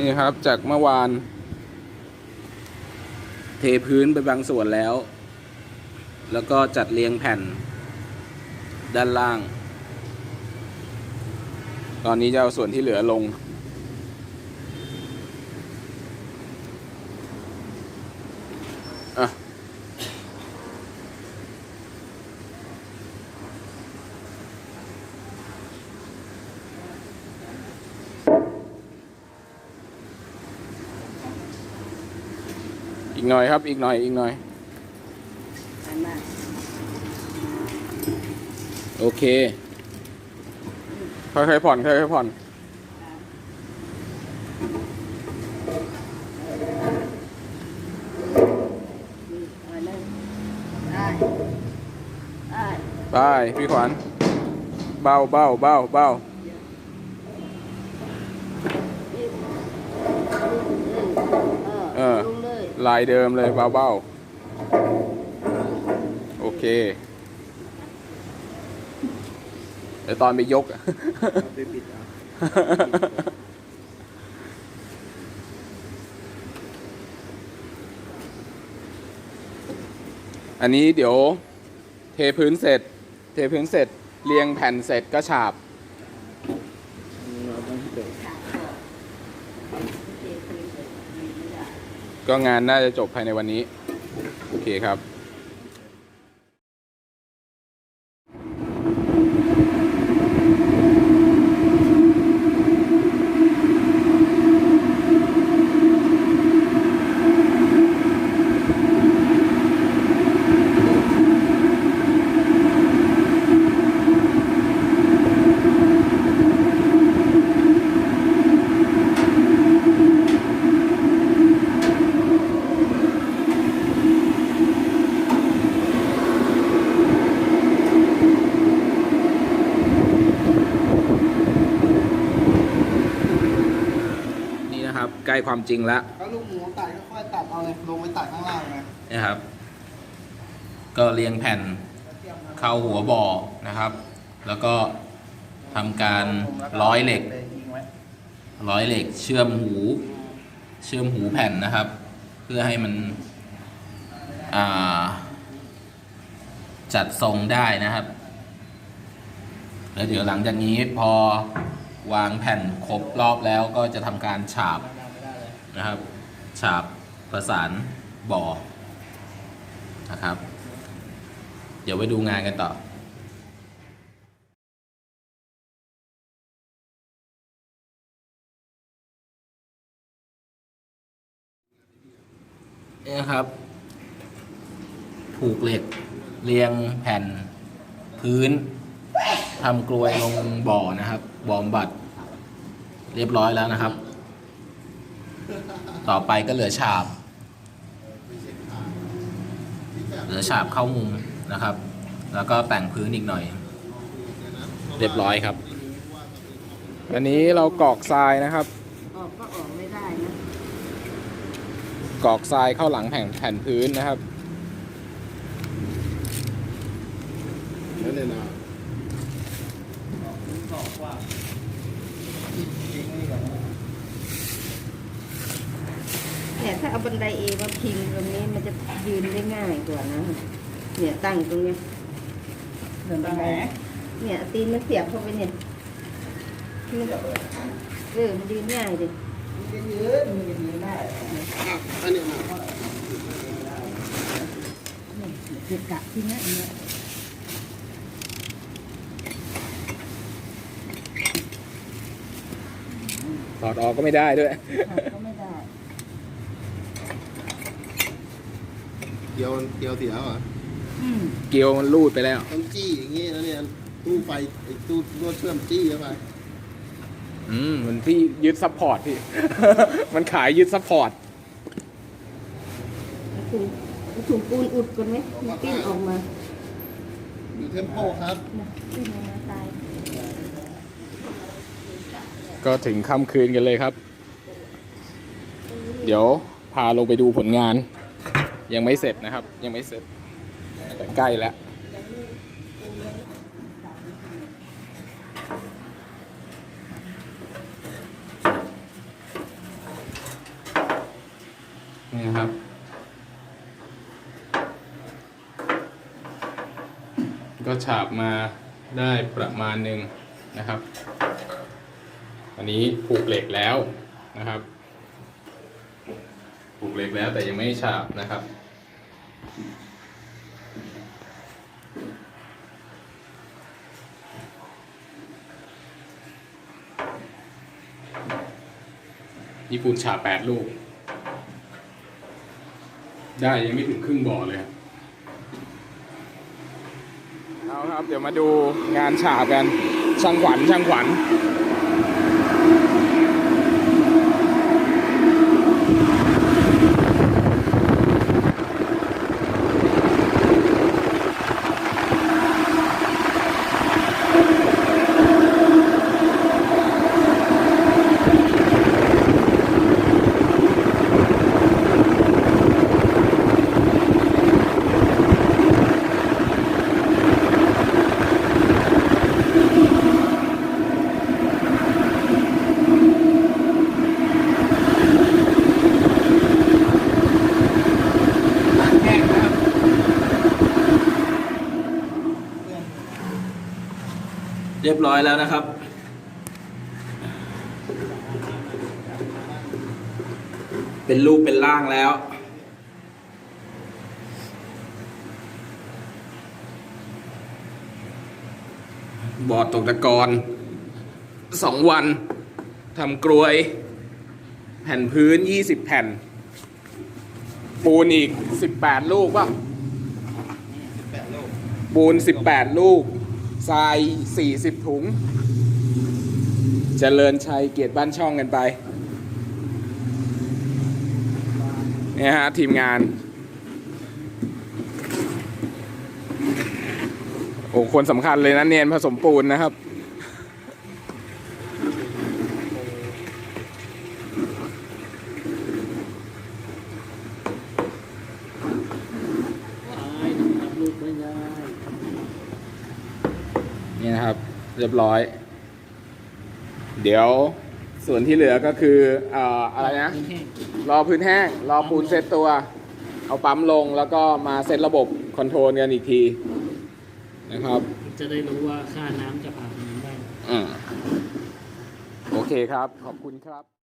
นี่ครับจากเมื่อวาน เทพื้นไปบางส่วนแล้ว แล้วก็จัดเรียงแผ่น ด้านล่าง ตอนนี้จะเอาส่วนที่เหลือลง หน่อยครับ อีกหน่อย อีกหน่อยอันน่ะโอเค ค่อยๆผ่อน ค่อยๆผ่อนนี่อันนั้นได้ได้ไป พี่ขวัญ เบาเบาเบาเบา นี่ เออ ลงเลยลายเดิมเลยเบาเบาโอเคเดี๋ยวตอนไปยกอะไปปิดเอาอันนี้เดี๋ยว เทพื้นเสร็จ เทพื้นเสร็จ เรียงแผ่นเสร็จก็ฉาบ เราต้องเปิด เทพื้นเลยไม่ได้ ก็งานน่าจะจบภายในวันนี้ โอเคครับ นี่นะ ครับใกล้ความจริงแล้วถ้าลูกหมูตัดก็ค่อยตัดเอาเลยลงไปตัดข้างล่างนะนะครับ ก็เรียงแผ่นเข้าหัวบ่อนะครับ แล้วก็ทำการร้อยเหล็ก ร้อยเหล็กเชื่อมหู เชื่อมหูแผ่นนะครับ เพื่อให้มันอ่าจัดทรงได้นะครับ แล้วเดี๋ยวหลังจากนี้พอวางแผ่นครบรอบแล้วก็จะทำการฉาบ นะครับ ฉาบประสานบ่อนะครับ เดี๋ยวไปดูงานกันต่อนี่นะครับ ผูกเหล็กเรียงแผ่นพื้นทำกลวยลงบ่อนะครับ บอบำบัด เรียบร้อยแล้วนะครับ ต่อไปก็เหลือฉาบ เหลือฉาบเข้ามุมนะครับ แล้วก็แต่งพื้นอีกหน่อย เรียบร้อยครับอันนี้เรากรอกทรายนะครับ ออกก็ออกไม่ได้นะกรอกทรายเข้าหลังแผ่นแผ่นพื้นนะครับนั่นเลยนะ เนี่ยถ้าเอาบันไดเอมาพิงตรงนี้มันจะยืนได้ง่ายกว่านะ เนี่ยตั้งตรงเนี้ยเหมือนบันไดเนี่ยเอาตีนมันเสียบเข้าไปเนี่ยมันเออมันยืนง่ายดิอันนี้นะเก็บกะที่นั่นเนี่ยถอดออกก็ไม่ได้ด้วยก็ไม่ได้ เกียวเกียวเสียเหรออืมเกลียวมันรูดไปแล้ว ต้องจี้อย่างงี้แล้วเนี่ยตู้ไฟไอ้ตู้รวดเชื่อมจี้เข้าไปอืมมันที่ยึดซัพพอร์ตพี่ มันขายยึดซัพพอร์ต เอาถุงเอาถุงปูนอุดก่อนไหมมันปิ้นออกมาอยู่เทมโปครับนะปิ้นออกมาตายก็ถึงค่ำคืนกันเลยครับ เดี๋ยวพาลงไปดูผลงาน ยังไม่เสร็จนะครับ ยังไม่เสร็จแต่ใกล้แล้วนี่ครับก็ฉาบมาได้ประมาณหนึ่งนะครับอันนี้ผูกเหล็กแล้วนะครับ ผูกเหล็กแล้วแต่ยังไม่ฉาบนะครับ ญี่ปุ่นฉาแปดลูก ได้ยังไม่ถึงครึ่งบ่อเลยครับเอาครับ เดี๋ยวมาดูงานฉาบกัน ช่างขวัญช่างขวัญ รียบร้อยแล้วนะครับ เป็นรูปเป็นร่างแล้ว บอดตกตะกอนสองวันทำกรวย แผ่นพื้น 20 แผ่น ปูนอีก 18 ลูกป่ะแปดโลกปูน 18 ลูก ทราย 40 ถุงเจริญชัยเกียรติบ้านช่องกันไปเนี่ยฮะ ทีมงาน โอ้คนสำคัญเลยนะเนียนผสมปูนนะครับ นี่นะครับ เรียบร้อย เดี๋ยวส่วนที่เหลือก็คือเอ่ออะไรนะ รอพื้นแห้ง รอปูนเซตตัว เอาปั๊มลงแล้วก็มาเซตระบบคอนโทรลกันอีกทีนะครับ จะได้รู้ว่าค่าน้ำจะผ่านตรงนั้นได้อืมโอเคครับ ขอบคุณครับ